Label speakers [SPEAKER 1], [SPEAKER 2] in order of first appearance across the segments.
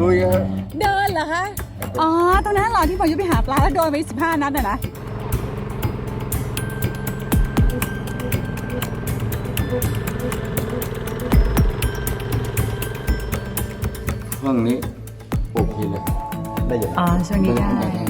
[SPEAKER 1] ลุยฮะ
[SPEAKER 2] เดินเหรอคะ อ๋อ ตรงนั้นเหรอที่ผมยุไปหาปลาแล้วโดนไปสิบห้านัดอะนะ
[SPEAKER 1] ห้องนี้โอเคเลยได้อยู่
[SPEAKER 2] อ๋อช่วงนี้ได้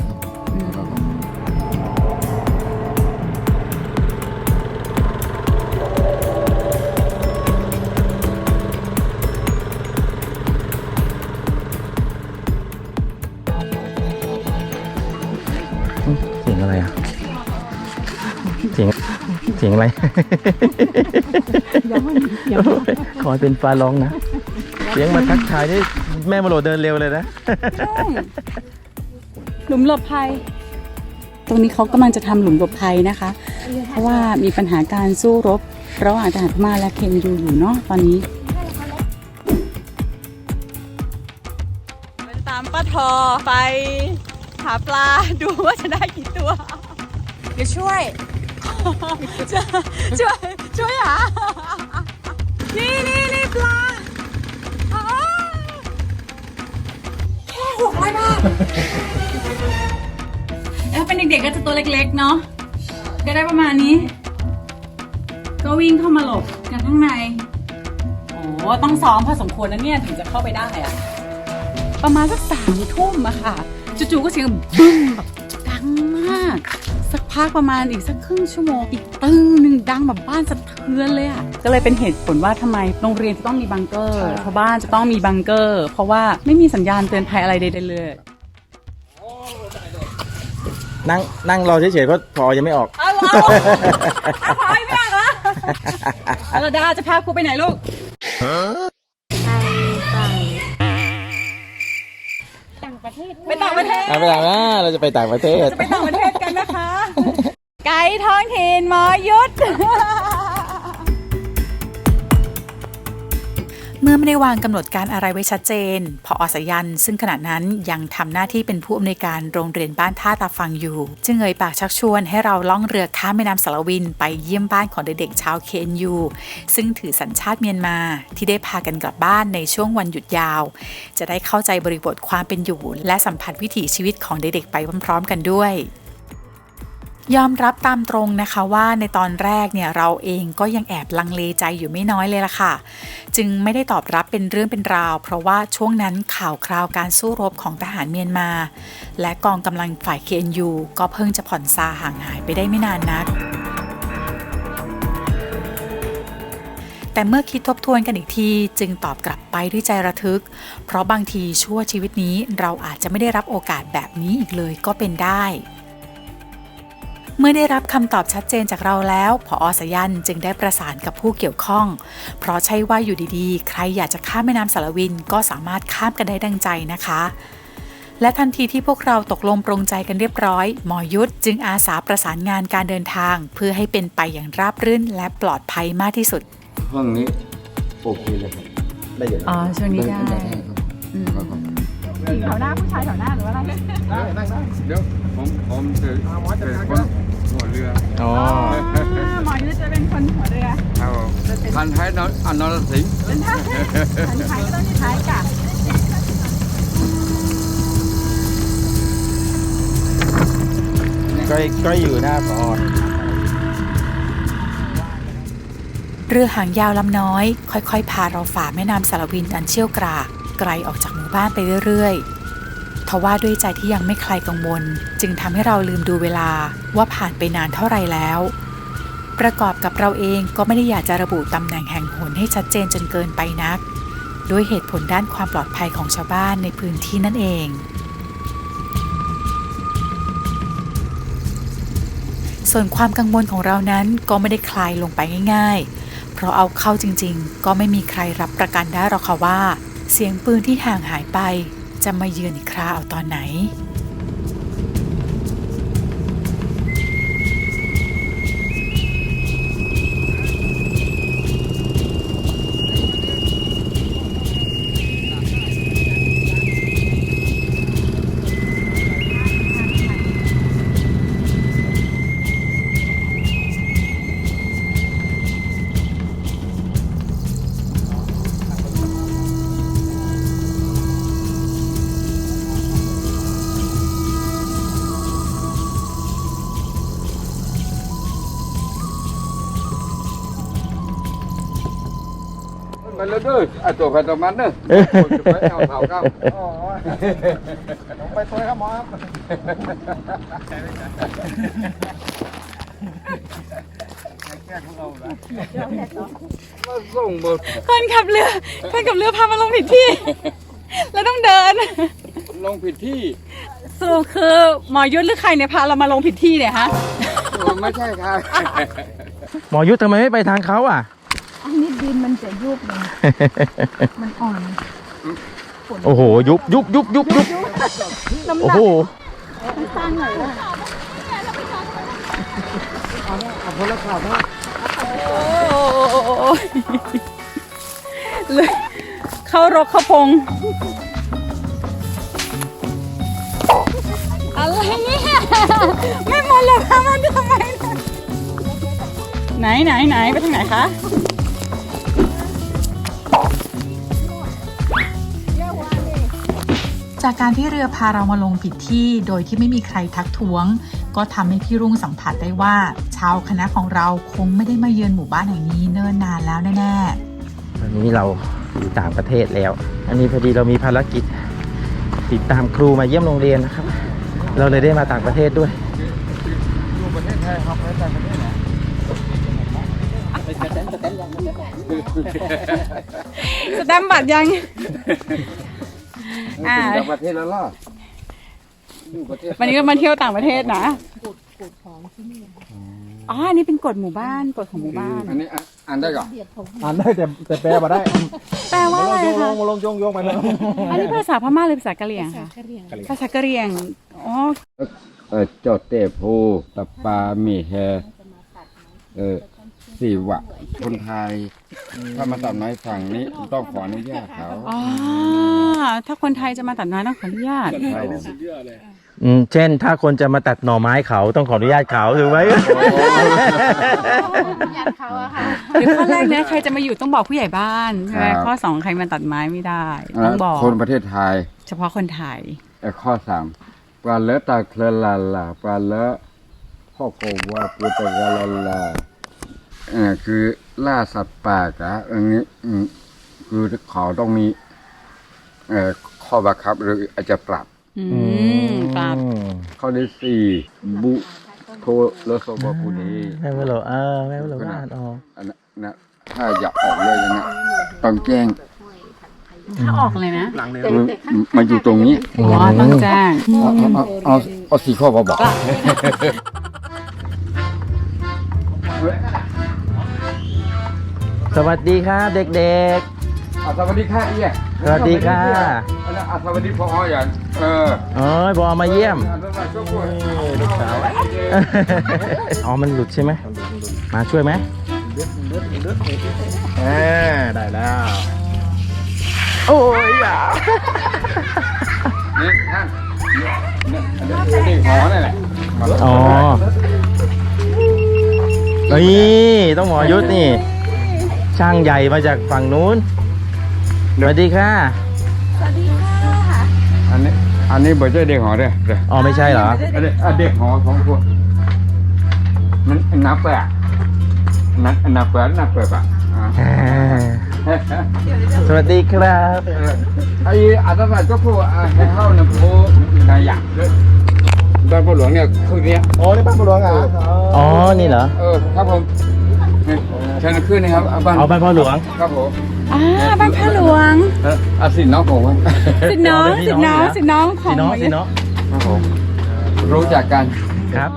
[SPEAKER 3] เสียงอะไรขอเป็นฟ้าร้องนะ เสียงมาทักทายนี่แม่มาโหลดเดินเร็วเลยนะ
[SPEAKER 2] หลุมหลบภัย ตรงนี้เขากำลังจะทำหลุมหลบภัยนะคะ เพราะว่ามีปัญหาการสู้รบ ระหว่างทหารพม่าและเคนยูอยู่เนาะตอนนี้ตามป้าทอไปหาปลาดูว่าจะได้กี่ตัว เดี๋ยวช่วย ช่วยช่วยช่วยหานี่นี่นี่ปลาอ๋อแค่หกร้อยบาทถ้าเป็นเด็กๆก็จะตัวเล็กๆเนาะก็ได้ประมาณนี้ ก็วิ่งเข้ามาหลบกันข้างในโอ้ต้องซ้อมพอสมควรนะเนี่ยถึงจะเข้าไปได้อะประมาณสักสามทุ่มอะค่ะจู่ๆก็เสียงบึ้มแบบดังมาก สักพักประมาณอีกสักครึ่งชั่วโมง อีกตึ้งหนึ่งดังแบบบ้านสะเทือนเลยอะก็เลยเป็นเหตุผลว่าทำไมโรงเรียนจะต้องมีบังเกอร์เพราะบ้านจะต้องมีบังเกอร์ เพราะว่าไม่มีสัญญาณเตือนภัยอะไรใดๆเลย
[SPEAKER 3] นั่งนั่งรอเฉยๆเพราะพอยังไม่ออก
[SPEAKER 2] เอาเหรอเอาพอยไม่อยากละเอาละดาจะพาครูไปไหนลูกไปต่างประเทศไปต่างประเทศ
[SPEAKER 3] เอาไปต่างนะเราจะไปต่างประเทศ
[SPEAKER 2] ไปต่างประเทศกั นะคะ ไกด์ท้องถิ่นหมอยุทธ
[SPEAKER 4] เมื่อไม่ได้วางกำหนดการอะไรไว้ชัดเจน พออสยัน ซึ่งขณะนั้นยังทำหน้าที่เป็นผู้อำนวยการโรงเรียนบ้านท่าตาฟังอยู่ จึงเอ่ยปากชักชวนให้เราล่องเรือข้ามแม่น้ำสารวิน ไปเยี่ยมบ้านของเด็กๆชาวเคนยู ซึ่งถือสัญชาติเมียนมา ที่ได้พากันกลับบ้านในช่วงวันหยุดยาว จะได้เข้าใจบริบทความเป็นอยู่ และสัมผัสวิถีชีวิตของเด็กๆไปพร้อมๆกันด้วย ยอมรับตามตรงนะคะว่าในตอนแรกเนี่ยเราเองก็ยังแอบลังเลใจอยู่ไม่น้อยเลยล่ะค่ะ จึงไม่ได้ตอบรับเป็นเรื่องเป็นราว เพราะว่าช่วงนั้นข่าวคราวการสู้รบของทหารเมียนมา และกองกำลังฝ่ายเคนยูก็เพิ่งจะผ่อนซาห่างหายไปได้ไม่นานนัก แต่เมื่อคิดทบทวนกันอีกทีจึงตอบกลับไปด้วยใจระทึก เพราะบางทีชั่วชีวิตนี้เราอาจจะไม่ได้รับโอกาสแบบนี้อีกเลยก็เป็นได้ เมื่อได้รับคำตอบชัดเจนจากเราแล้วพออสยันจึงได้ประสานกับผู้เกี่ยวข้อง เพราะใช่ว่าอยู่ดีๆ ใครอยากจะข้ามแม่น้ำสารวินก็สามารถข้ามกันได้ดังใจนะคะและทันทีที่พวกเราตกลงปรงใจกันเรียบร้อย หมอยุทธจึงอาสาประสานงานการเดินทาง เพื่อให้เป็นไปอย่างราบรื่นและปลอดภัยมากที่สุด
[SPEAKER 1] ห้องนี้โอเคเลยครับได้อยู่
[SPEAKER 2] อ๋อช่วงนี้ได้
[SPEAKER 1] ครับครับ
[SPEAKER 2] แถวหน้าผู้ชายแถวหน้าหรือว่าอะไร
[SPEAKER 1] เดี๋ยวผมผมจะเป็นคนหัวเรือ
[SPEAKER 3] อ๋อ
[SPEAKER 2] หมอยุทธจะเป็นคนหัวเรือ
[SPEAKER 1] ครับผมพันท้ายนอนอันนรสิงห์
[SPEAKER 2] เป็นท้ายเป็นท้ายก็ต้องมีท้ายกะ
[SPEAKER 3] ก็ก็อยู่หน้าพอ
[SPEAKER 4] เรือหางยาวลำน้อย ค่อยๆ พาเราฝ่าแม่น้ำสารวินอันเชี่ยวกรากไกลออกจากหมู่บ้านไปเรื่อยๆ ทว่าด้วยใจที่ยังไม่คลายกังวล จึงทำให้เราลืมดูเวลาว่าผ่านไปนานเท่าไรแล้ว ประกอบกับเราเองก็ไม่ได้อยากจะระบุตำแหน่งแห่งหนให้ชัดเจนจนเกินไปนัก ด้วยเหตุผลด้านความปลอดภัยของชาวบ้านในพื้นที่นั่นเองส่วนความกังวลของเรานั้นก็ไม่ได้คลายลงไปง่าย ๆ เพราะเอาเข้าจริงๆ ก็ไม่มีใครรับประกันได้หรอกค่ะว่า เสียงปืนที่ห่างหายไป จะมาเยือนอีกคราเอาตอนไหน
[SPEAKER 1] แล้วเด้อไอ้ตัวไปตัวมันเด้อ
[SPEAKER 3] เออ
[SPEAKER 1] คนจะไปเอาเผาเข้า
[SPEAKER 5] อ๋อไปตัวครับหมอครับ
[SPEAKER 1] มาส่งบท
[SPEAKER 2] คนขับเรือคนขับเรือพามาลงผิดที่ แล้วต้องเดิน
[SPEAKER 1] ลงผิดที่
[SPEAKER 2] สรุปคือหมอยุทธหรือใครเนี่ยพาเรามาลงผิดที่เนี่ยฮะ
[SPEAKER 1] เออไม่ใช่ครับ
[SPEAKER 3] หมอยุทธทำไมไม่ไปทางเขาอะ
[SPEAKER 6] อันนี้ ดินมันจะยุบเลยมันอ่อน
[SPEAKER 3] โอ้โห ยุบยุบยุบยุบยุบโอ้โห
[SPEAKER 6] สร้างหน่อยว่า
[SPEAKER 2] โอ้ยเลยเข้ารกเข้าพง อะไรเนี่ยไม่หมดเลยพามาทำไมเนี่ยไหนไหนไหนไปทางไหนคะ
[SPEAKER 4] จากการที่เรือพาเรามาลงผิดที่โดยที่ไม่มีใครทักท้วง ก็ทำให้พี่รุ่งสัมผัสได้ว่า ชาวคณะของเราคงไม่ได้มาเยือนหมู่บ้านแห่งนี้เนิ่นนานแล้วแน่ๆ
[SPEAKER 3] วันนี้เราอยู่ต่างประเทศแล้ว อันนี้พอดีเรามีภารกิจ ติดตามครูมาเยี่ยมโรงเรียนนะครับ เราเลยได้มาต่างประเทศด้วย
[SPEAKER 5] อยู่ประเทศไทยครับไม่ใช่ประเทศไหน
[SPEAKER 2] สแตมป์บัตรยัง อ่า
[SPEAKER 1] ถึงจากประเทศแล้วล่ะอยู่ประเทศ
[SPEAKER 2] วันนี้เรามาเที่ยวต่างประเทศนะอ๋ออันนี้เป็นกฎหมู่บ้านกฎของหมู่บ้าน
[SPEAKER 1] อันนี้อะอ่านได้ก่อน
[SPEAKER 5] อ่านได้แต่แต่แปลมาได้
[SPEAKER 2] แปลว่าอะไร
[SPEAKER 5] โยงล
[SPEAKER 2] คะ
[SPEAKER 5] งมาลงโยงโยงไปเลย
[SPEAKER 2] อันนี้ภาษาพม่าหรือภาษากะเหรี่ยงคะภาษากะเหรี่ยงอ๋อ
[SPEAKER 1] เออจดเตโพตะปามีแฮเออ สี่วะคนไทย ถ้ามาตัดไม้ฝั่งนี้ต้องขออนุญาตเขา
[SPEAKER 2] อ๋อถ้าคนไทยจะมาตัดไม้ต้องขออนุญาต
[SPEAKER 1] ใช่
[SPEAKER 3] อืมเช่น ถ้าคนจะมาตัดหน่อไม้เขาต้องขออนุญาตเขาถูกไหม
[SPEAKER 6] ยันเขาอะค่ะ
[SPEAKER 2] หรือข้อแรกเนี่ยใครจะมาอยู่ต้องบอกผู้ใหญ่บ้านใช่ไหมข้อสองใครมาตัดไม้ไม่ได้ต้องบอก
[SPEAKER 1] คนประเทศไทย
[SPEAKER 2] เฉพาะคนไทย
[SPEAKER 1] เอ่อข้อสามปลาเลอะตาเคลลาลาปลาเลอะพ่อโกว่าปุตตะกาลาลาเออ คือล่าสัตว์ป่ากะอันนี้อืมคือเขาต้องมีเอ่อข้อบังคับหรืออาจจะปรับ
[SPEAKER 2] อืมปรับ
[SPEAKER 1] ข้อที่สี่บุโทเลโซบาปูนี
[SPEAKER 3] แม่ไม่หรอเออแม่ไม่หรอว่าอ่านออก
[SPEAKER 1] อันนั้นนะถ้าอยากออกเลยนะต้องแจ้ง
[SPEAKER 2] ถ้าออกเลยนะ
[SPEAKER 1] มันมันอยู่ตรงนี้
[SPEAKER 2] อ๋อต้องแจ้ง
[SPEAKER 1] เอาเอาเอาเอาสี่ข้อมาบอก
[SPEAKER 3] สวัสดีครับ เด็ก
[SPEAKER 1] อะสวัสดีค่ะเอีย
[SPEAKER 3] สวัสดีค่ะ
[SPEAKER 1] อันนั้นอะสวัสดีพ่ออย่างเออ
[SPEAKER 3] ๆโอ้ยบอมาเยี่ยม
[SPEAKER 1] อะสวัสดีช่วยด้วย
[SPEAKER 3] ลูกสาวอ๋อ มันหลุดใช่ไหม มาช่วยไหมเออได้แล้ว โอ้ยอย่า
[SPEAKER 1] นี่ท่านเนี่ยเนี่ยนี่หอนี่นแหละมาแล้ว
[SPEAKER 3] อ๋อ นี่ ต้องหมอยุทธนี่ ช่างใหญ่มาจากฝั่งนู้นสวัสดีค่ะ
[SPEAKER 1] อันนี้อันนี้เบอร์เจ้เด็กหอเด้อเด้อ
[SPEAKER 3] อ๋อไม่ใช่เหรอ
[SPEAKER 1] อันนี้อะเด็กหอสองคนมันนับไปอะนับนับเปิดนับเปิดอะอ่า
[SPEAKER 3] อ่าสวัสดีครับ
[SPEAKER 1] ไอ้อาตมาเจ้าผู้อะให้เข้าเนี่ยผู้นายอยากเลยบ้านพ่อหลวงเนี่ยคือเนี้ย
[SPEAKER 5] โอ้นี่บ้านบุหลวงอะ
[SPEAKER 3] อ๋อนี่เหรอ
[SPEAKER 1] เออครับผมนี่ เชิญขึ้นนะครับอะบ้าน
[SPEAKER 3] เอาบ้านพ่อหลวง
[SPEAKER 1] ครับผม
[SPEAKER 2] อ่าบ้านพระหลวง
[SPEAKER 1] เอออาสินน้องผมครับ
[SPEAKER 2] สิทธิ์น้อง
[SPEAKER 3] เป็นพี่
[SPEAKER 2] สิทธิ์น้อง
[SPEAKER 3] น้อง
[SPEAKER 2] สิทธิ์น้องของ
[SPEAKER 3] สีน้องสีน้อง
[SPEAKER 1] ครับผมรู้จักกัน
[SPEAKER 3] ครับ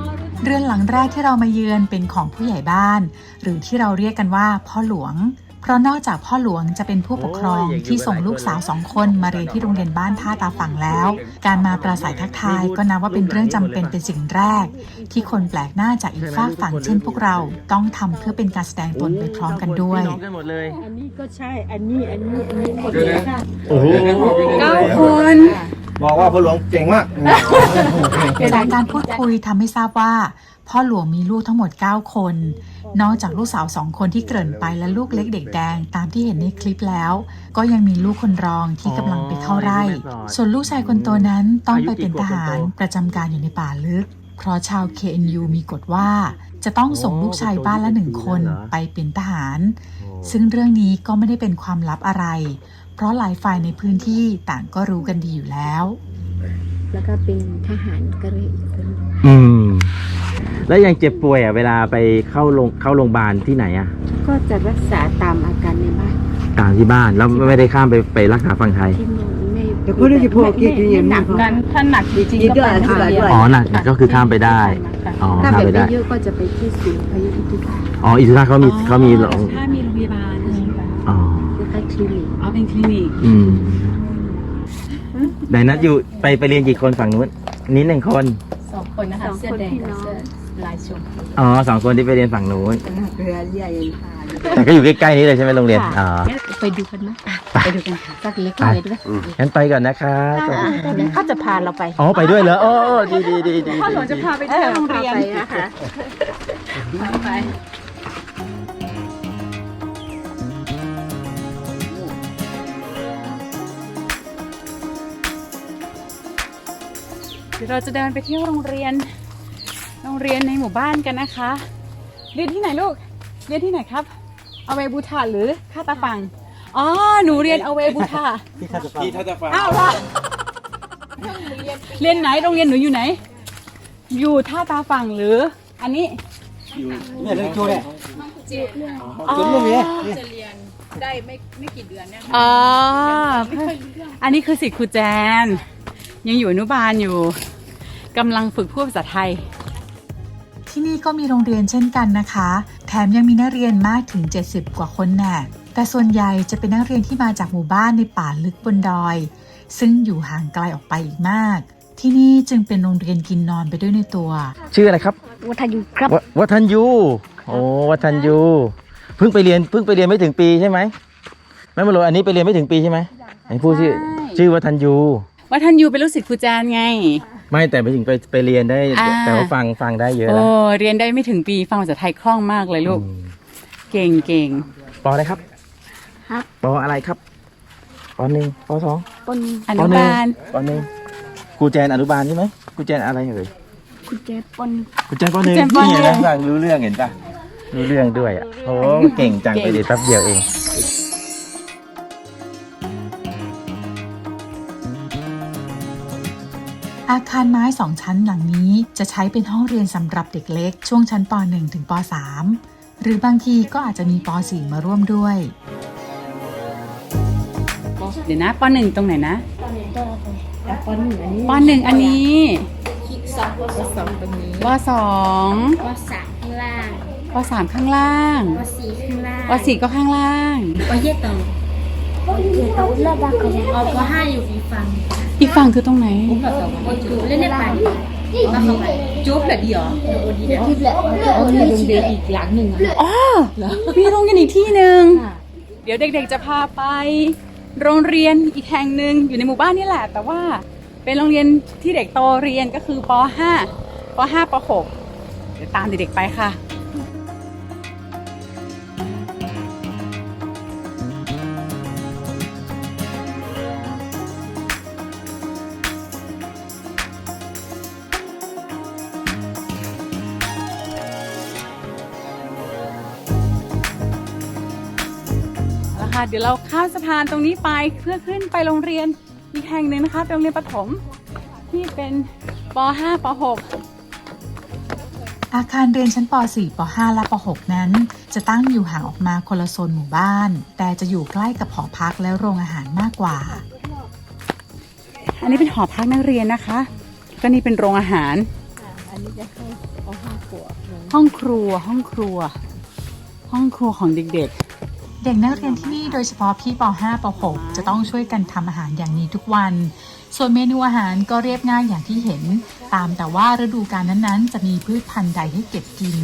[SPEAKER 4] เรือนหลังแรกที่เรามาเยือนเป็นของผู้ใหญ่บ้าน หรือที่เราเรียกกันว่าพ่อหลวง เพราะนอกจากพ่อหลวงจะเป็นผู้ปกครอง
[SPEAKER 3] โอ้ยอยากอยู่
[SPEAKER 4] ที่ส่งลูกสาวสองคนมาเรียนที่โรงเรียนบ้านท่าตาฝั่งแล้ว การมาปราศัยทักทายก็นับว่าเป็นเรื่องจำเป็นเป็นสิ่งแรก ที่คนแปลกหน้าจากอีกฝากฝั่งเช่นพวกเราต้องทำเพื่อเป็นการแสดงตนไปพร้อมกันด้วย
[SPEAKER 3] พี่น้องกันหมดเลย
[SPEAKER 6] อันนี้ก็ใช่ อันนี้ อันนี้ อันนี้หมด
[SPEAKER 1] เดี๋ยว
[SPEAKER 6] เลย
[SPEAKER 1] นะ
[SPEAKER 6] ค่ะ
[SPEAKER 3] โอ้โห
[SPEAKER 1] เดี๋ยวนะขอพี่
[SPEAKER 2] เก้า
[SPEAKER 1] เดี๋ยว
[SPEAKER 2] คน
[SPEAKER 5] บอกว่าบุหลวงเก่งมาก
[SPEAKER 4] จากการพูดคุยทำให้ทราบว่า พ่อหลวงมีลูกทั้งหมด 9 คน นอกจากลูกสาวสองคนที่เกริ่นไปและลูกเล็กเด็กแดงตามที่เห็นในคลิปแล้ว ก็ยังมีลูกคนรองที่กำลังไปเข้าไร่ ส่วนลูกชายคนโตนั้นต้องไปเป็นทหารประจำการอยู่ในป่าลึก เพราะชาว KNU มีกฎว่า จะต้องส่งลูกชายบ้านละหนึ่งคนไปเป็นทหาร ซึ่งเรื่องนี้ก็ไม่ได้เป็นความลับอะไร เพราะหลายฝ่ายในพื้นที่ต่างก็รู้กันดีอยู่แล้ว
[SPEAKER 6] แล้วก็เป็นทหารก็เลยอีกคน
[SPEAKER 3] อืม แล้วยังเจ็บป่วยอะเวลาไปเข้าโรงเข้าโรงพยาบาลที่ไหนอะ
[SPEAKER 6] ก็จะรักษาตามอาการในบ้าน
[SPEAKER 3] ต่างที่บ้านแล้วไม่ได้ข้ามไปไปรักษาฝั่งไทย
[SPEAKER 6] ที่มันไม่
[SPEAKER 7] แต่พูดได้เฉพาะกี่กี่อย่าง
[SPEAKER 6] หนัก
[SPEAKER 7] นี้
[SPEAKER 6] กันถ้าหนักจริงๆก็ไปโรงเรียน
[SPEAKER 3] อ๋อหนักหนักก็คือข้ามไปได้ อ๋อ
[SPEAKER 6] ถ้า
[SPEAKER 3] ข้าม
[SPEAKER 6] แบบ
[SPEAKER 3] ไปได้
[SPEAKER 6] ไม่เยอะก็จะไปที่ศูนย์พยุอิทุกา
[SPEAKER 3] อ๋ออิสุราเขามีเขามีโรง
[SPEAKER 2] ถ้ามีโรงพยาบาล
[SPEAKER 3] อ๋อ
[SPEAKER 6] คล้ายๆคลินิก
[SPEAKER 2] อ๋อเป็นคลินิก
[SPEAKER 3] อืมไหนนัดอยู่ไปไปเรียนกี่คนฝั่งนู้นนี่หนึ่งคน
[SPEAKER 6] สองคนนะคะ เสื้อแดงกับเสื้อ ลายชมพู
[SPEAKER 3] อ๋อสองคนที่ไปเรียนฝั่งนู้น
[SPEAKER 7] เรือใหญ่
[SPEAKER 3] แต่ก็อยู่ใกล้ๆนี้เลยใช่ไหมโรงเรียนอ๋อ
[SPEAKER 6] ไปดูกันไหม
[SPEAKER 2] ไปดูกันค่ะ
[SPEAKER 6] สักเล็กไปด้วย
[SPEAKER 3] งั้นไปก่อนนะคะ
[SPEAKER 6] เดี๋ยวเขาจะพาเราไป
[SPEAKER 3] อ๋อไปด้วยเหรอโอ้ดีดีดีดี
[SPEAKER 2] พ่อหลวงจะพาไปเที่ยวโรงเรียน
[SPEAKER 6] ไปนะคะ
[SPEAKER 2] ไปเดี๋ยวเราจะเดินไปเที่ยวโรงเรียน โรงเรียนในหมู่บ้านกันนะคะ เรียนที่ไหนลูก เรียนที่ไหนครับ เอาเวบูทาหรือค่าตาฟัง อ๋อ หนูเรียนเอาเวบูทา
[SPEAKER 5] ที่ท่าจะฟังที่ท่าจะฟัง
[SPEAKER 2] อ้าวเหรอเรียนไหน โรงเรียนหนูอยู่ไหน อยู่ท่าตาฝั่งหรือ อันนี้
[SPEAKER 5] อยู่เนี่ยเรื่องโจ้เนี่ย
[SPEAKER 2] อ๋อ
[SPEAKER 5] จุดเรื่องนี้
[SPEAKER 2] อ๋อ อันนี้คือสิทธิ์ครูแจน ยังอยู่อนุบาลอยู่กำลังฝึกพูดภาษาไทย
[SPEAKER 4] ที่นี่ก็มีโรงเรียนเช่นกันนะคะ แถมยังมีนักเรียนมากถึง 70 กว่าคนแน่แต่ส่วนใหญ่จะเป็นนักเรียนที่มาจากหมู่บ้านในป่าลึกบนดอย ซึ่งอยู่ห่างไกลออกไปอีกมาก ที่นี่จึงเป็นโรงเรียนกินนอนไปด้วยในตัว
[SPEAKER 3] ชื่ออะไรครับ
[SPEAKER 6] วัฒนยุครับ
[SPEAKER 3] ววัฒนยูโอ้วัฒนยูเพิ่งไปเรียนเพิ่งไปเรียนไม่ถึงปีใช่ไหมแม่มาโลอันนี้ไปเรียนไม่ถึงปีใช่ไหมไหนพูดชื่อ
[SPEAKER 2] ใช่
[SPEAKER 3] ชื่อวัฒนยู
[SPEAKER 2] ว่าท่านยูเป็นลูกศิษย์ครูแจนไง
[SPEAKER 3] ไม่แต่ไปถึงไปไปเรียนได้
[SPEAKER 2] อ่า
[SPEAKER 3] แต่ว่าฟังฟังได้เยอะ
[SPEAKER 2] โอ้
[SPEAKER 3] แล้ว
[SPEAKER 2] เรียนได้ไม่ถึงปีฟังภาษาไทยคล่องมากเลยลูก
[SPEAKER 3] อืม
[SPEAKER 2] เก่งเก่ง
[SPEAKER 3] ปออะไรครับ
[SPEAKER 6] ครับ
[SPEAKER 3] ปออะไรครับปอหนึ่งปอสอง
[SPEAKER 6] ปน
[SPEAKER 2] อนุบาล
[SPEAKER 3] ปอหนึ่งครูแจนอนุบาลใช่ไหมครูแจนอะไรเอ่ย
[SPEAKER 6] คุณเจปน
[SPEAKER 3] ครูแจนปอหนึ่ง
[SPEAKER 2] ครูแจนปหนึ่ง
[SPEAKER 3] นี่นะฟังรู้เรื่องเห็นปะรู้เรื่องด้วยอะโอ้เก่งจังไปเรียนแป๊บเดียวเอง
[SPEAKER 4] อาคารไม้สองชั้นหลังนี้จะใช้เป็นห้องเรียนสำหรับเด็กเล็ก ช่วงชั้นป .1 ถึงป .3 หรือบางทีก็อาจจะมีป .4 มาร่วมด้วย
[SPEAKER 2] เดี๋ยวนะปหนึ่งตรงไหนนะ
[SPEAKER 6] ปนหนึ่งอันนี้
[SPEAKER 2] ปหนึ่งอันนี้
[SPEAKER 6] สองปสองตรงนี้
[SPEAKER 2] ปสอง
[SPEAKER 6] ปสามข้างล่าง
[SPEAKER 2] ปสามข้างล่าง
[SPEAKER 6] ปสี่ข้างล่าง
[SPEAKER 2] ปสี่ก็ข้างล่าง
[SPEAKER 6] ปเยตอง ปเยตองเลิศดักเลยอ๋อปห้าอยู่อีกฝั่ง
[SPEAKER 2] อีกฝั่งคือตรงไหน
[SPEAKER 6] ปจูเล่นในป่ามาเข้าไปจุ๊บเหรอดีเหรอดีเดี๋ยวที่เหลือเอาเรียนโรงเรียนอีกหลังหนึ่งอะ
[SPEAKER 2] อ๋อมีโรงเรียนอีกที่หนึ่งเดี๋ยวเด็กๆจะพาไป โรงเรียนอีกแห่งหนึ่งอยู่ในหมู่บ้านนี่แหละ แต่ว่าเป็นโรงเรียนที่เด็กโตเรียนก็คือป .5 ป .5 ป .6 เดี๋ยวตามเด็กๆไปค่ะ เอาละค่ะเดี๋ยวเราข้ามสะพานตรงนี้ไปเพื่อขึ้นไปโรงเรียนอีกแห่งหนึ่งนะคะเป็นโรงเรียนประถมที่เป็นป .5 ป .6
[SPEAKER 4] อาคารเรียนชั้นป .4 ป .5 และป .6 นั้น จะตั้งอยู่ห่างออกมาคนละโซนหมู่บ้าน แต่จะอยู่ใกล้กับหอพักและโรงอาหารมากกว่า
[SPEAKER 2] อันนี้เป็นหอพักนักเรียนนะคะ ก็นี่เป็นโรงอาหารห้องครัวห้องครัว ห้องครัวของเด็ก
[SPEAKER 4] เด็กนักเรียนที่นี่โดยเฉพาะพี่ป .5 ป .6 จะต้องช่วยกันทำอาหารอย่างนี้ทุกวัน ส่วนเมนูอาหารก็เรียบง่ายอย่างที่เห็น ตามแต่ว่าฤดูกาลนั้นๆ จะมีพืชพันธุ์ใดให้เก็บกิน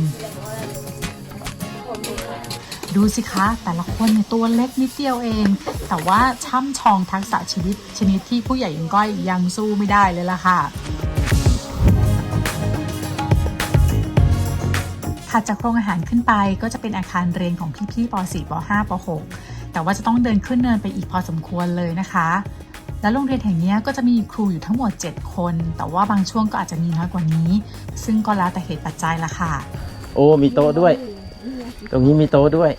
[SPEAKER 4] ดูสิคะ แต่ละคนเนี่ยตัวเล็กนิดเดียวเอง แต่ว่าช่ำชองทักษะชีวิตชนิดที่ผู้ใหญ่ยังก้อยยังสู้ไม่ได้เลยล่ะค่ะ ถัดจากโรงอาหารขึ้นไปก็จะเป็นอาคารเรียนของพี่ๆป .4 ป .5 ป .6 แต่ว่าจะต้องเดินขึ้นเนินไปอีกพอสมควรเลยนะคะ และโรงเรียนแห่งนี้ก็จะมีครูอยู่ทั้งหมด 7 คน แต่ว่าบางช่วงก็อาจจะมีน้อยกว่านี้ ซึ่งก็แล้วแต่เหตุปัจจัยละค่ะ
[SPEAKER 3] โอ้มีโต๊ะด้วย ตรงนี้มีโต๊ะด้วย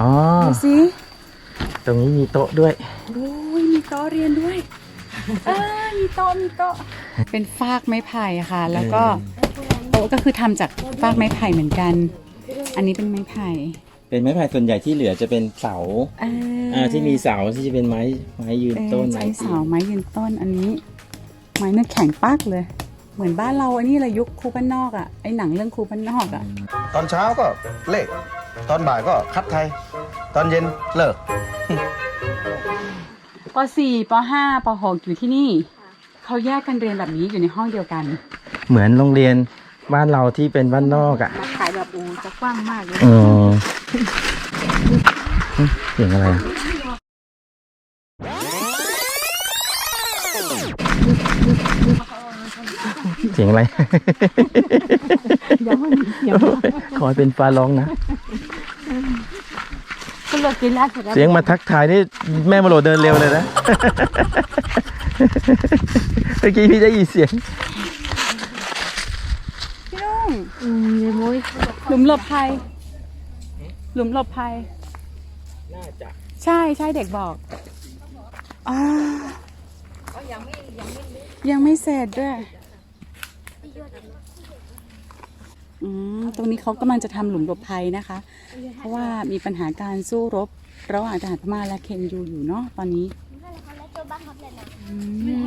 [SPEAKER 3] อ๋อ
[SPEAKER 2] ดูสิ
[SPEAKER 3] ตรงนี้มีโต๊ะด้วย
[SPEAKER 2] โอ้ยมีโต๊ะเรียนด้วยเออมีโต๊ะมีโต๊ะเป็นฟากไม้ไผ่อะค่ะ แล้วก็โต๊ะก็คือทำจากฟากไม้ไผ่เหมือนกัน อันนี้เป็นไม้ไผ่
[SPEAKER 3] เป็นไม้ไผ่ส่วนใหญ่ที่เหลือจะเป็นเสา
[SPEAKER 2] เออ
[SPEAKER 3] อ่าที่มีเสาที่จะเป็นไม้ไม้ยืน
[SPEAKER 2] เออ
[SPEAKER 3] ต้น
[SPEAKER 2] ใช้
[SPEAKER 3] ไม้
[SPEAKER 2] เสาไม้ยืนต้นอันนี้ ไม้เนื้อแข็งปักเลย เหมือนบ้านเราอันนี้เลยยุคครูบ้านนอกอะไอหนังเรื่องครูบ้านนอกอะ
[SPEAKER 8] ตอนเช้าก็เลขตอนบ่ายก็คัดไทย ตอนเย็นเลิก
[SPEAKER 2] ป .4 ป .5 ป .6 อยู่ที่นี่ เขาแยกกันเรียนแบบนี้อยู่ในห้องเดียวกัน
[SPEAKER 3] เหมือนโรงเรียน บ้านเราที่เป็นบ้านนอกอะ
[SPEAKER 6] ขายแบบโอ้จะกว้างมากเลย
[SPEAKER 3] เออเฮ้ยเสียงอะไรอะเสียงอะไรขอให้เป็นฟ้าร้องนะ
[SPEAKER 6] ก็เลิกกินแล้วเสร็จแล้ว
[SPEAKER 3] เสียงมาทักทายนี่แม่มาโหลดเดินเร็วเลยนะ เมื่อกี้พี่ได้ยินเสียง
[SPEAKER 2] พี่ลุง
[SPEAKER 6] อืมเลยมุ้ย
[SPEAKER 2] หลุมหลบภัย หลุมหลบภัย
[SPEAKER 3] น่าจะ
[SPEAKER 2] ใช่ใช่เด็กบอกอ่ายังไม่เสร็จด้วย อืม ตรงนี้เขากำลังจะทำหลุมหลบภัยนะคะ เพราะว่ามีปัญหาการสู้รบ ระหว่างทหารพม่าและเคนยูอยู่เนาะตอนนี้อืม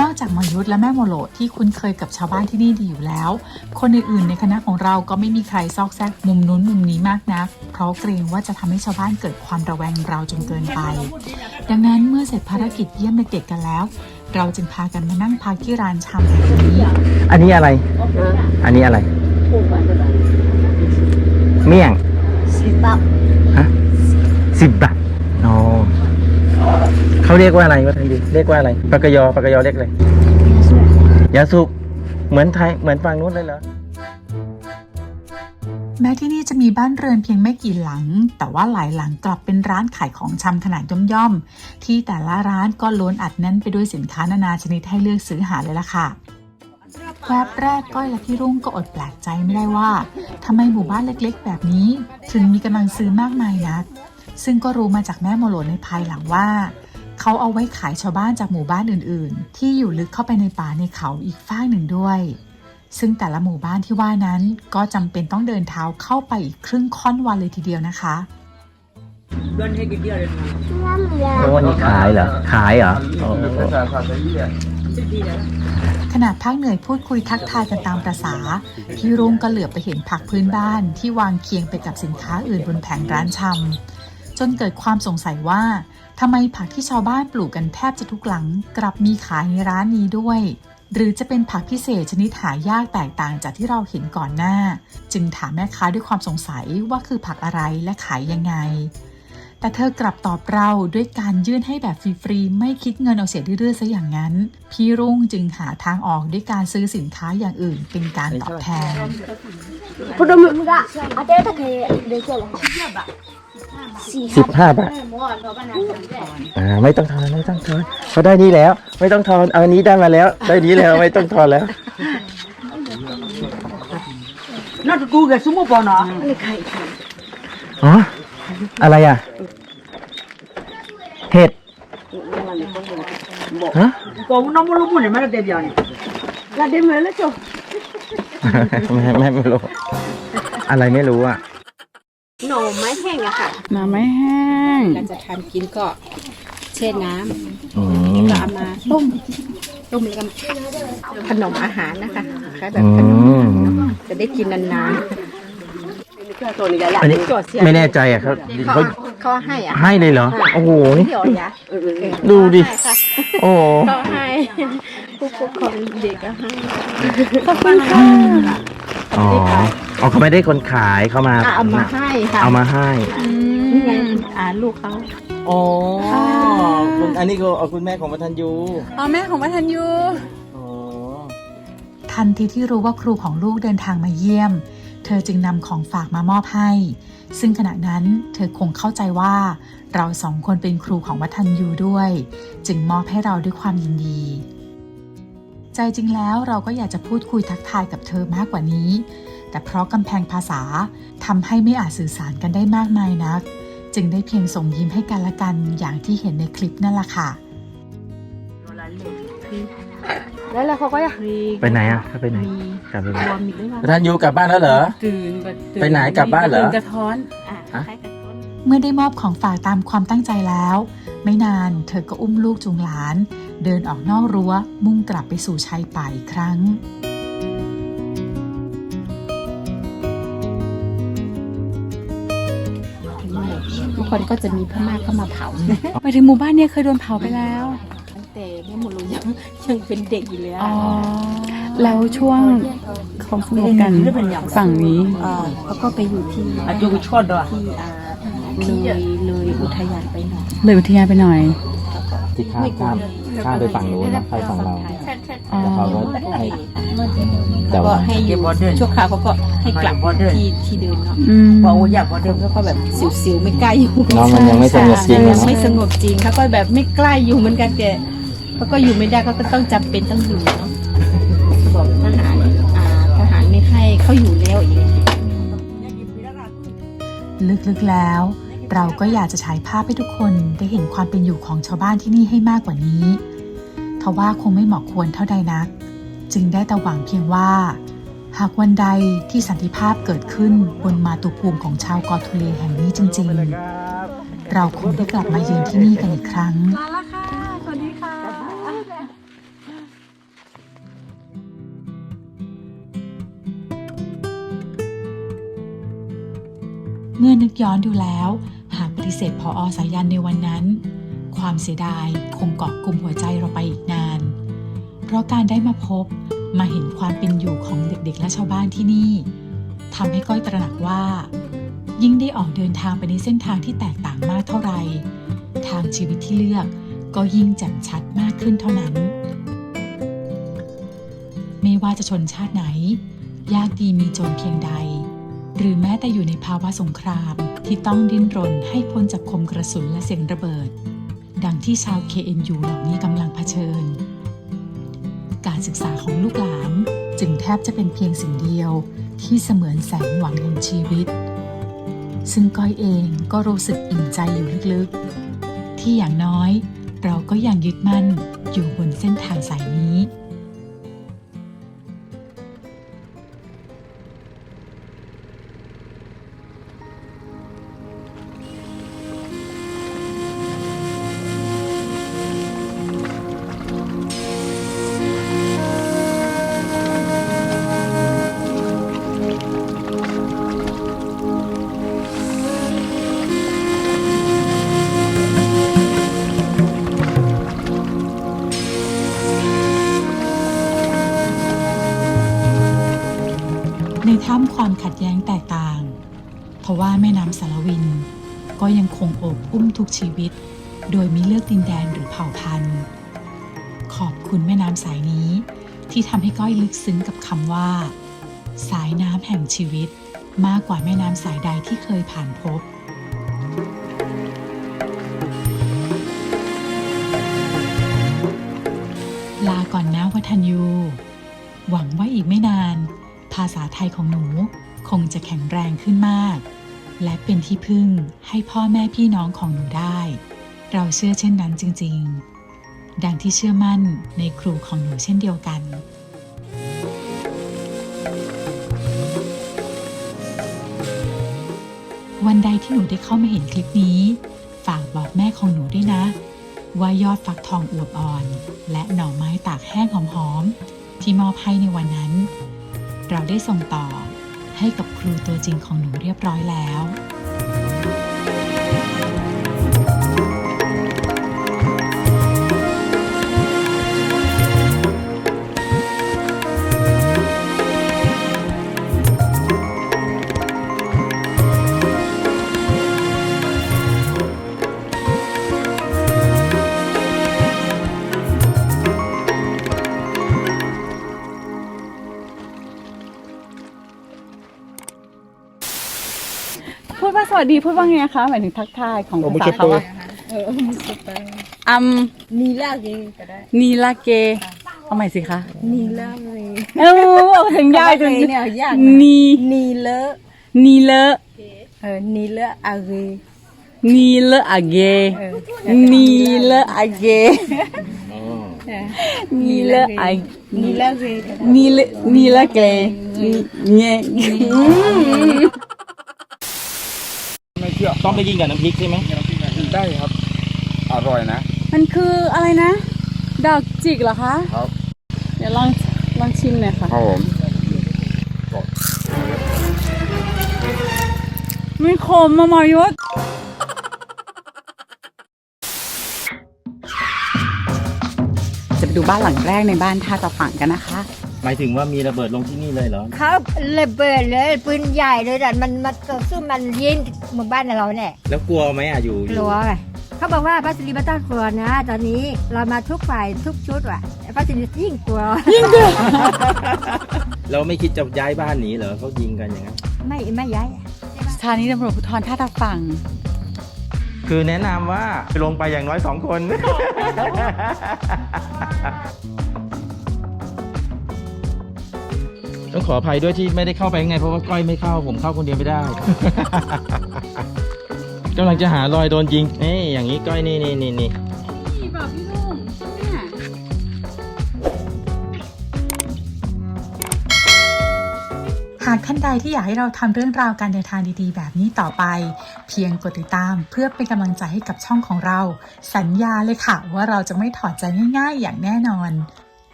[SPEAKER 4] นอกจากหมอยุทธและแม่โมโลดที่คุ้นเคยกับชาวบ้านที่นี่ดีอยู่แล้ว คนอื่นๆในคณะของเราก็ไม่มีใครซอกแซกมุมนู้นมุมนี้มากนัก เพราะเกรงว่าจะทำให้ชาวบ้านเกิดความระแวงเราจนเกินไป ดังนั้นเมื่อเสร็จภารกิจเยี่ยมเด็กๆกันแล้ว เราจึงพากันมานั่งพักที่ร้านชำแห่งนี้
[SPEAKER 3] อันนี้อะไร อันนี้อะไร เมี่ยง
[SPEAKER 6] สิบบาท
[SPEAKER 3] ฮะสิบบาทอ๋อ เขาเรียกว่าอะไรวะทันดีเรียกว่าอะไรปากกยอปากกยอเรียกอะไรยาสุกเหมือนไทยเหมือนฝั่งนู้นเลยเหรอ
[SPEAKER 4] แม้ที่นี่จะมีบ้านเรือนเพียงไม่กี่หลัง แต่ว่าหลายหลังกลับเป็นร้านขายของชำขนาดย่อมๆ ที่แต่ละร้านก็ล้วนอัดแน่นไปด้วยสินค้านานาชนิดให้เลือกซื้อหาเลยล่ะค่ะแวบแรกก้อยและพี่รุ่งก็อดแปลกใจไม่ได้ว่าทำไมหมู่บ้านเล็กๆ แบบนี้ ถึงมีกำลังซื้อมากมายนัก ซึ่งก็รู้มาจากแม่โมโหลในภายหลังว่า เขาเอาไว้ขายชาวบ้านจากหมู่บ้านอื่นๆ ที่อยู่ลึกเข้าไปในป่าในเขาอีกฝ้ากหนึ่งด้วย ซึ่งแต่ละหมู่บ้านที่ว่านั้นก็จำเป็นต้องเดินเท้าเข้าไปอีกครึ่งค่อนวันเลยทีเดียวนะคะ
[SPEAKER 3] โอ้อันนี้ขายเหรอ ขายเหรออ๋อ
[SPEAKER 4] ขณะพักเหนื่อยพูดคุยทักทายกันตามประษาพี่รุ่งก็เหลือบไปเห็นผักพื้นบ้านที่วางเคียงไปกับสินค้าอื่นบนแผงร้านชำจนเกิดความสงสัยว่า ทำไมผักที่ชาวบ้านปลูกกันแทบจะทุกหลัง กลับมีขายในร้านนี้ด้วย หรือจะเป็นผักพิเศษชนิดหายากแตกต่างจากที่เราเห็นก่อนหน้า จึงถามแม่ค้าด้วยความสงสัยว่าคือผักอะไรและขายยังไง แต่เธอกลับตอบเราด้วยการยื่นให้แบบฟรีๆ ไม่คิดเงินเอาเสียเรื่อยๆซะอย่างนั้น พี่รุ่งจึงหาทางออกด้วยการซื้อสินค้าอย่างอื่นเป็นการตอบแทน
[SPEAKER 6] พุดมึงก็อาเต้ตะเกียเดี๋ยวเจอเลยสิ
[SPEAKER 3] บห้าบาทอ่าไม่ต้องทอนไม่ต้องทอนเขได้นี้แล้ว ไม่ต้องทอนเอานี้ได้มาแล้ว ได้นี้แล้วไม่ต้องทอนแล้ว
[SPEAKER 7] น่าจะกูกับซุ้มบ่
[SPEAKER 3] อนะอ๋อ อะไรอะ เห็ด ฮะ
[SPEAKER 7] กมน้อ Con no
[SPEAKER 6] me lo pone, me lo te piano. La de me lo echo.
[SPEAKER 3] ไม่ไม่ไม่รู้ อะไรไม่รู้อะ
[SPEAKER 6] หน่อไม้แห้งอะค่ะห
[SPEAKER 2] น่อไม้แห้ง
[SPEAKER 6] เรจะทานกินก็เช่น้
[SPEAKER 3] อืำ
[SPEAKER 6] ก็เอามาต้มต้มแล้วก็ขนมอาหารนะคะคล้ายแบบ
[SPEAKER 3] อื
[SPEAKER 6] ขนม
[SPEAKER 3] ม
[SPEAKER 6] จะได้กินนานๆ
[SPEAKER 3] อันนี้ไม่แน่ใจอะเขา
[SPEAKER 6] ๆเขา
[SPEAKER 3] เขา
[SPEAKER 6] เขาให้อะ
[SPEAKER 3] ให้เลยเหรอ โอ้โหนี่
[SPEAKER 6] เดี๋ยวยะ
[SPEAKER 3] ดูดิ
[SPEAKER 6] ให้ค่ะ
[SPEAKER 3] โอ้โห
[SPEAKER 6] เขาให้ผู้ปกครองเด็กก็ให้
[SPEAKER 3] อ๋ออ๋อเขาไม่ได้คนขายเขามา
[SPEAKER 6] อะเอามาให้ค่ะ
[SPEAKER 3] เอามาให้
[SPEAKER 6] นี่ไงอ่าลูกเขา
[SPEAKER 3] อ๋อคุณอันนี้ก็เอาคุณแม่ของประทันยู
[SPEAKER 2] เอาแม่ของวัฒนยู
[SPEAKER 3] อ๋อ
[SPEAKER 4] ทันทีที่รู้ว่าครูของลูกเดินทางมาเยี่ยม เธอจึงนำของฝากมามอบให้ ซึ่งขณะนั้นเธอคงเข้าใจว่าเราสองคนเป็นครูของวัฒนยูด้วย จึงมอบให้เราด้วยความยินดี ใจจริงแล้วเราก็อยากจะพูดคุยทักทายกับเธอมากกว่านี้ แต่เพราะกำแพงภาษาทำให้ไม่อาจสื่อสารกันได้มากมายนัก จึงได้เพียงส่งยิ้มให้กันและกันอย่างที่เห็นในคลิปนั่นแหละค่ะ
[SPEAKER 6] แล้วแล้วเขาก็จะ
[SPEAKER 3] ไปไหนอะถ้าไปไหนกลับไปไหน
[SPEAKER 6] รวมอีกด้วย
[SPEAKER 3] ประธานยูกลับบ้านแล้วเหรอ
[SPEAKER 2] ตื่นแบบตื่
[SPEAKER 3] ไปไหนกลับบ้านเหรอ
[SPEAKER 2] ตื่นกระท้อน
[SPEAKER 6] อะ
[SPEAKER 3] ฮะ
[SPEAKER 6] คล้ายกับต้น
[SPEAKER 4] เมื่อได้มอบของฝากตามความตั้งใจแล้ว ไม่นานเธอก็อุ้มลูกจูงหลาน เดินออกนอกรั้ว มุ่งกลับไปสู่ชายป่าอีกครั้ง
[SPEAKER 6] ทุกคนก็จะมีพม่าเข้ามาเผา
[SPEAKER 2] ไปถึงหมู่บ้านเนี่ยเคยโดนเผาไปแล้ว
[SPEAKER 6] ตั้ง แต่แม่หมดลูกยังยังเป็นเด็กอยู่เลย
[SPEAKER 2] อ๋อ แล้วช่วงควาสนุกกันฝั่งนี้
[SPEAKER 6] เขาก็ไปอยู่ที่
[SPEAKER 7] อายุชดดอ
[SPEAKER 6] ที่อ่าเลยเลยอุทยานไปหน่อย
[SPEAKER 2] เลยอุทยานไปหน่อย
[SPEAKER 3] ที่ข้ามข้ามข้าไปฝั่งโน้นไปฝั่งเราแล้วเขาก็ให้แต่
[SPEAKER 6] ว่าให้อยู่ช่วคราเขาก็ให้กลับที่ที่เดิมเนาะ
[SPEAKER 7] บอกว่าอยากบอเดิม
[SPEAKER 6] แล้วก็แบบสิวๆไม่กล้าอยู่
[SPEAKER 3] น้องมันยังไม่สงบจริงยัง
[SPEAKER 6] ไม่สงบจริงแล้ก็แบบไม่กล้าอยู่เหมือนกันแก เขาก็อยู่ไม่ได้เขาก็ต้องจำเป็นต้องอยู่เนาะบอกทหารอ่าทหารไม่ให้เขาอยู่แล้วอย่างนี้
[SPEAKER 4] ลึกๆแล้ว เราก็อยากจะฉายภาพให้ทุกคนได้เห็นความเป็นอยู่ของชาวบ้านที่นี่ให้มากกว่านี้ทว่าคงไม่เหมาะควรเท่าใดนัก จึงได้แต่หวังเพียงว่า หากวันใดที่สันติภาพเกิดขึ้นบนมาตุภูมิของชาวกอทุเลแห่งนี้จริง ๆ เราคงได้กลับมาเยือนที่นี่กันอีกครั้ง
[SPEAKER 2] มื่
[SPEAKER 4] อนึกย้อนดูแล้ว หากปฏิเสธพออสายันในวันนั้น ความเสียดายคงเกาะกลุ่มหัวใจเราไปอีกนาน เพราะการได้มาพบมาเห็นความเป็นอยู่ของเด็กๆ และชาวบ้านที่นี่ทำให้ก้อยตระหนักว่า ยิ่งได้ออกเดินทางไปในเส้นทางที่แตกต่างมากเท่าไหร่ทางชีวิตที่เลือกก็ยิ่งแจ่มชัดมากขึ้นเท่านั้น ไม่ว่าจะชนชาติไหน ยากดีมีจนเพียงใด หรือแม้แต่อยู่ในภาวะสงครามที่ต้องดิ้นรนให้พ้นจากคมกระสุนและเสียงระเบิด ดังที่ชาว KNU เหล่านี้กำลังเผชิญ การศึกษาของลูกหลานจึงแทบจะเป็นเพียงสิ่งเดียวที่เสมือนแสงหวังแห่งชีวิต ซึ่งก้อยเองก็รู้สึกอิ่มใจอยู่ลึกๆ ที่อย่างน้อยเราก็ยังยึดมั่นอยู่บนเส้นทางสายนี้ กชีวิต โดยม่เลือกดินแดนหรือเผ่าพันธุ์ ขอบคุณแม่น้ำสายนี้ที่ทำให้ก้อยลึกซึ้งกับคำว่า สายน้ำแห่งชีวิต มากกว่าแม่น้ำสายใดที่เคยผ่านพบ ลาก่อนนะวัฒนยู หวังว่าอีกไม่นาน ภาษาไทยของหนูคงจะแข็งแรงขึ้นมาก และเป็นที่พึ่งให้พ่อแม่พี่น้องของหนูได้ เราเชื่อเช่นนั้นจริง ๆ ดังที่เชื่อมั่นในครูของหนูเช่นเดียวกันวันใดที่หนูได้เข้ามาเห็นคลิปนี้ ฝากบอกแม่ของหนูด้วยนะ ว่ายอดฟักทองอวบอ่อน และหน่อไม้ตากแห้งหอมๆที่มอบให้ในวันนั้น เราได้ส่งต่อ ให้กับครูตัวจริงของหนูเรียบร้อยแล้ว
[SPEAKER 2] ว่าสวัสดีพูดว่าไงคะหมายถึงทักทายของภาษาเขาอะอัม
[SPEAKER 6] นีลาเกก็ได้
[SPEAKER 2] นีลาเกเอาใหม่สิคะ
[SPEAKER 6] นีลาเก
[SPEAKER 2] เออเอาถึงยากจน
[SPEAKER 6] เนี่ยยาก
[SPEAKER 2] นี
[SPEAKER 6] นีเลอะ
[SPEAKER 2] นีเลอะ
[SPEAKER 6] เออนีเลอะอาเก
[SPEAKER 2] นีเลอะอะเกนีเลอะอะเกนีเลอะอะ
[SPEAKER 6] นีลาเกก็ได้
[SPEAKER 2] นีเลนีละเกเนี่ย
[SPEAKER 1] ไม่เชื่อ
[SPEAKER 3] ต้องไปกินกับน้ำพริกใช่ไหม
[SPEAKER 1] ได้ครับ อร่อยนะ
[SPEAKER 2] มันคืออะไรนะ ดอกจิกเหรอคะ
[SPEAKER 1] ครับ
[SPEAKER 2] เดี๋ยวลองลองชิมหน่อยค่ะ
[SPEAKER 1] ครับผม
[SPEAKER 2] ไม่ขมมามายศจะไปดูบ้านหลังแรกในบ้านท่าตะฝั่งกันนะคะ
[SPEAKER 3] หมายถึงว่ามีระเบิดลงที่นี่เลยเหรอ
[SPEAKER 9] เขาระเบิดเลยปืนใหญ่เลยแต่มันมาต่อสู้มันยิงหมู่บ้านเราเนี่ย
[SPEAKER 3] แล้วกลัวไหมอะอยู่อกยู่
[SPEAKER 9] ลัวไงเขาบอกว่าพัสดีไม่ต้องกลัวนะ ตอนนี้เรามาทุกฝ่ายทุกชุดว่ะพัสดียิ่งกลัว
[SPEAKER 3] เราไม่คิดจะย้ายบ้านหนีเหรอเขายิงกันอย่างนั้น
[SPEAKER 9] ไม่ไม่ย้าย
[SPEAKER 2] สถานีตำรวจภูธรท่าตะฝั่ง
[SPEAKER 3] คือแนะนำว่าลงไปอย่างน้อยสองคน ต้องขออภัยด้วยที่ไม่ได้เข้าไปข้างในเพราะว่าก้อยไม่เข้าผมเข้าคนเดียวไม่ได้ กำลังจะหารอยโดนยิงนี่อย่างนี้ก้อยนี่นี่นี่นี่
[SPEAKER 2] นี่แบบพี่ลุงเนี่ย
[SPEAKER 4] หากท่านใดที่อยากให้เราทำเรื่องราวการเดินทางดีๆ แบบนี้ต่อไป เพียงกดติดตามเพื่อเป็นกำลังใจให้กับช่องของเรา สัญญาเลยค่ะ ว่าเราจะไม่ถอดใจง่ายๆ อย่างแน่นอน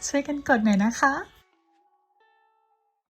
[SPEAKER 4] ช่วยกันกดหน่อยนะคะ